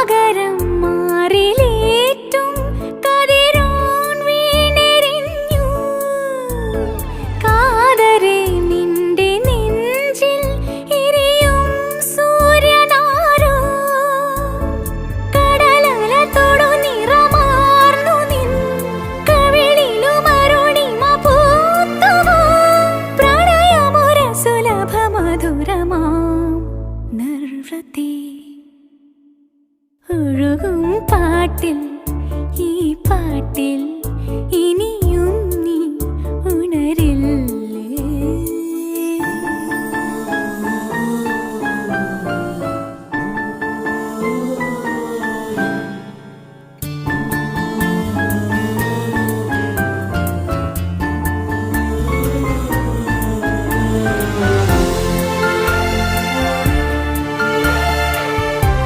സാഗരം മാറിലേറ്റും കതിരോൻ വീണെരിഞ്ഞു. കാതരെ നിന്റെ നെഞ്ചിൽ എരിയും സൂര്യനാരോ? കടലല തൊടു നിറമാർന്നു നിൻ കവിളിലുമരുണിമ പൂത്തുവോ പ്രണയമൊര സുലഭ മധുരമാം നിർവൃത്തി പാട്ടിൽ ഈ പാട്ടിൽ